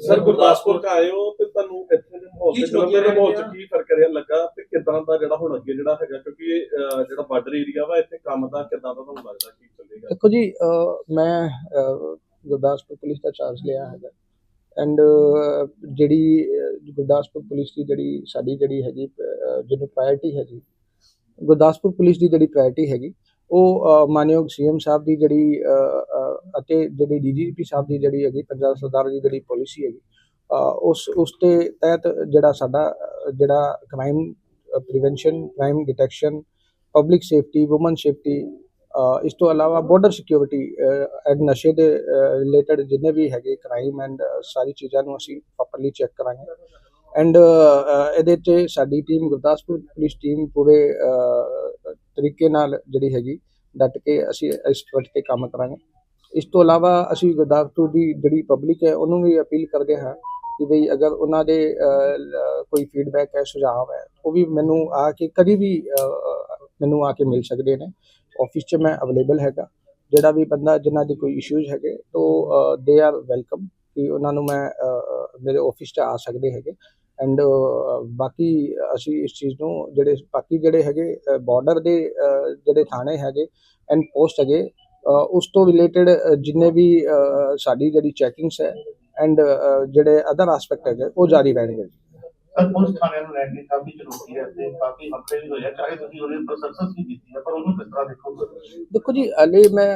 Sir Gurdaspur ਚ ਆਏ ਹੋ ਤੇ ਤੁਹਾਨੂੰ ਇੱਥੇ ਦੇ ਮਾਹੌਲ ਤੇ ਜਲੰਧਰ ਦੇ ਮਾਹੌਲ ਚ? ਕੀ ਫ਼ਰਕ ਰਿਹਾ ਲੱਗਾ ਤੇ ਕਿਦਾਂ ਦਾ ਜਿਹੜਾ ਹੁਣ ਅੱਗੇ ਜਿਹੜਾ ਹੈਗਾ? ਕਿਉਂਕਿ ਜਿਹੜਾ ਬਾਰਡਰ ਏਰੀਆ ਵਾ ਇੱਥੇ ਕੰਮ ਦਾ ਕਿਦਾਂ ਦਾ ਤੁਹਾਨੂੰ ਲੱਗਦਾ ਕੀ ਚੱਲੇਗਾ? ਦੇਖੋ ਜੀ ਮੈਂ ਗੁਰਦਾਸਪੁਰ ਪੁਲਿਸ ਦਾ ਚਾਰਜ ਲਿਆ ਹੈਗਾ। ਐਂਡ ਜਿਹੜੀ ਗੁਰਦਾਸਪੁਰ ਪੁਲਿਸ ਦੀ ਜਿਹੜੀ ਸਾਡੀ ਜਿਹੜੀ ਹੈਗੀ ਜਿਹਨੂੰ ਪ੍ਰਾਇੋਰਟੀ ਹੈਗੀ ਗੁਰਦਾਸਪੁਰ ਪੁਲਿਸ ਦੀ ਜਿਹੜੀ ਪ੍ਰਾਇੋਰਟੀ ਹੈਗੀ ਉਹ ਮਾਨਯੋਗ ਸੀਐਮ ਸਾਹਿਬ ਦੀ ਜਿਹੜੀ ਅਤੇ ਜਿਹੜੀ ਡੀਜੀਪੀ ਸਾਹਿਬ ਦੀ ਜਿਹੜੀ ਹੈਗੀ, ਪੰਜਾਬ ਸਰਕਾਰ ਦੀ ਜਿਹੜੀ ਪਾਲਿਸੀ ਹੈਗੀ ਉਸ ਉਸ ਦੇ ਤਹਿਤ ਜਿਹੜਾ ਸਾਡਾ ਜਿਹੜਾ crime prevention crime detection public safety woman safety ਇਸ ਤੋਂ ਇਲਾਵਾ ਬਾਰਡਰ ਸਿਕਿਉਰਿਟੀ ਐਂਡ ਨਸ਼ੇ ਦੇ ਰਿਲੇਟਡ ਜਿੰਨੇ ਵੀ ਹੈਗੇ ਕ੍ਰਾਈਮ ਐਂਡ ਸਾਰੀ ਚੀਜ਼ਾਂ ਨੂੰ ਅਸੀਂ ਪ੍ਰੋਪਰਲੀ ਚੈੱਕ ਕਰਾਂਗੇ। ਐਂਡ ਇਹਦੇ ਤੇ ਸਾਡੀ ਟੀਮ ਗੁਰਦਾਸਪੁਰ ਪੁਲਿਸ ਟੀਮ ਪੂਰੇ ਤਰੀਕੇ ਨਾਲ ਜਿਹੜੀ ਹੈਗੀ, ਡਟ ਕੇ ਅਸੀਂ ਇਸ ਵਕਤ ਤੇ ਕੰਮ ਕਰਾਂਗੇ। ਇਸ ਤੋਂ ਇਲਾਵਾ ਅਸੀਂ ਗੁਰਦਾਸਪੁਰ ਦੀ ਜਿਹੜੀ ਪਬਲਿਕ ਹੈ, ਉਹਨੂੰ ਵੀ ਅਪੀਲ ਕਰਦੇ ਹਾਂ ਕਿ ਬਈ ਅਗਰ ਉਹਨਾਂ ਦੇ ਕੋਈ ਫੀਡਬੈਕ ਹੈ, ਸੁਝਾਅ ਹੈ, ਉਹ ਵੀ ਮੈਨੂੰ ਆ ਕੇ ਕਦੀ ਵੀ ਮੈਨੂੰ ਆ ਕੇ ਮਿਲ ਸਕਦੇ ਨੇ। ਆਫਿਸ 'ਚ ਮੈਂ ਅਵੇਲੇਬਲ ਹੈਗਾ। ਜਿਹੜਾ ਵੀ ਬੰਦਾ, ਜਿਨ੍ਹਾਂ ਦੇ ਕੋਈ ਇਸ਼ੂਜ਼ ਹੈਗੇ, ਤੋ ਦੇ ਆਰ ਵੈਲਕਮ ਕਿ ਉਹਨਾਂ ਨੂੰ ਮੈਂ ਮੇਰੇ ਆਫਿਸ 'ਚ ਆ ਸਕਦੇ ਹੈਗੇ। ਐਂਡ ਬਾਕੀ ਅਸੀਂ ਇਸ ਚੀਜ਼ ਨੂੰ, ਜਿਹੜੇ, ਬਾਕੀ ਜਿਹੜੇ ਹੈਗੇ ਬਾਰਡਰ ਦੇ ਜਿਹੜੇ ਥਾਣੇ ਹੈਗੇ ਐਂਡ ਪੋਸਟ ਹੈਗੇ ਉਸ ਤੋਂ ਰਿਲੇਟਡ ਜਿੰਨੇ ਵੀ ਸਾਡੀ ਜਿਹੜੀ ਚੈਕਿੰਗਸ ਹੈ ਐਂਡ ਜਿਹੜੇ ਅਦਰ ਐਸਪੈਕਟ ਹੈਗੇ ਉਹ ਜਾਰੀ ਰਹਿਣਗੇ ਪਰ ਪੁਲਿਸ ਥਾਣਿਆਂ ਨੂੰ ਲੈ ਕੇ ਕਾਫੀ ਚੁਣੌਤੀ ਹੈ ਤੇ ਕਾਫੀ ਹਫ਼ਤੇ ਵੀ ਹੋਇਆ ਚਾਹੇ ਤੁਸੀਂ ਉਹਦੇ ਉੱਪਰ ਸਕਸੈਸ ਵੀ ਕੀਤੀ ਹੈ ਪਰ ਉਹਨੂੰ ਕਿਸ ਤਰ੍ਹਾਂ ਦੇਖੋਗੇ ਦੇਖੋ ਜੀ ਹਲੇ ਮੈਂ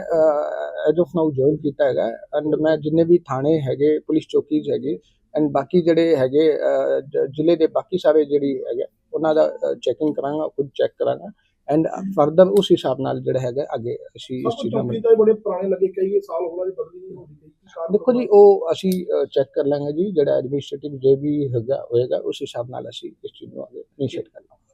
ਐਜ ਆਫ ਨਾਓ ਜੁਆਇਨ ਕੀਤਾ ਹੈਗਾ ਐਂਡ ਮੈਂ ਜਿੰਨੇ ਵੀ ਥਾਣੇ ਹੈਗੇ ਪੁਲਿਸ ਚੌਕੀਜ਼ ਹੈਗੇ ਐਂਡ ਬਾਕੀ ਜਿਹੜੇ ਹੈਗੇ ਜ਼ਿਲ੍ਹੇ ਦੇ ਬਾਕੀ ਸਾਰੇ ਜਿਹੜੀ ਹੈਗੇ ਉਹਨਾਂ ਦਾ ਚੈਕਿੰਗ ਕਰਾਂਗਾ ਖੁਦ ਚੈੱਕ ਕਰਾਂਗਾ। ਐਂਡ ਫਰਦਰ ਉਸ ਹਿਸਾਬ ਨਾਲ ਜਿਹੜਾ ਹੈਗਾ ਅੱਗੇ ਅਸੀਂ ਇਸ ਚੀਜ਼ ਨੂੰ ਚੌਕੀ ਤਾਂ ਇਹ ਬੜੇ ਪੁਰਾਣੇ ਲੱਗੇ ਕਈ ਸਾਲ ਹੋ ਗਏ ਬਦਲੀ ਨਹੀਂ ਹੁੰਦੀ ਕੀ ਕਾਰਨ ਦੇਖੋ ਜੀ ਉਹ ਅਸੀਂ ਚੈੱਕ ਕਰ ਲਾਂਗੇ ਜੀ ਜਿਹੜਾ ਐਡਮਿਨਿਸਟ੍ਰੇਟਿਵ ਜੇ ਵੀ ਹੈਗਾ ਹੋਏਗਾ ਉਸ ਹਿਸਾਬ ਨਾਲ ਅਸੀਂ ਇਸ ਚੀਜ਼ ਨੂੰ ਅੱਗੇ ਇਨੀਸ਼ੀਏਟ ਕਰਾਂਗੇ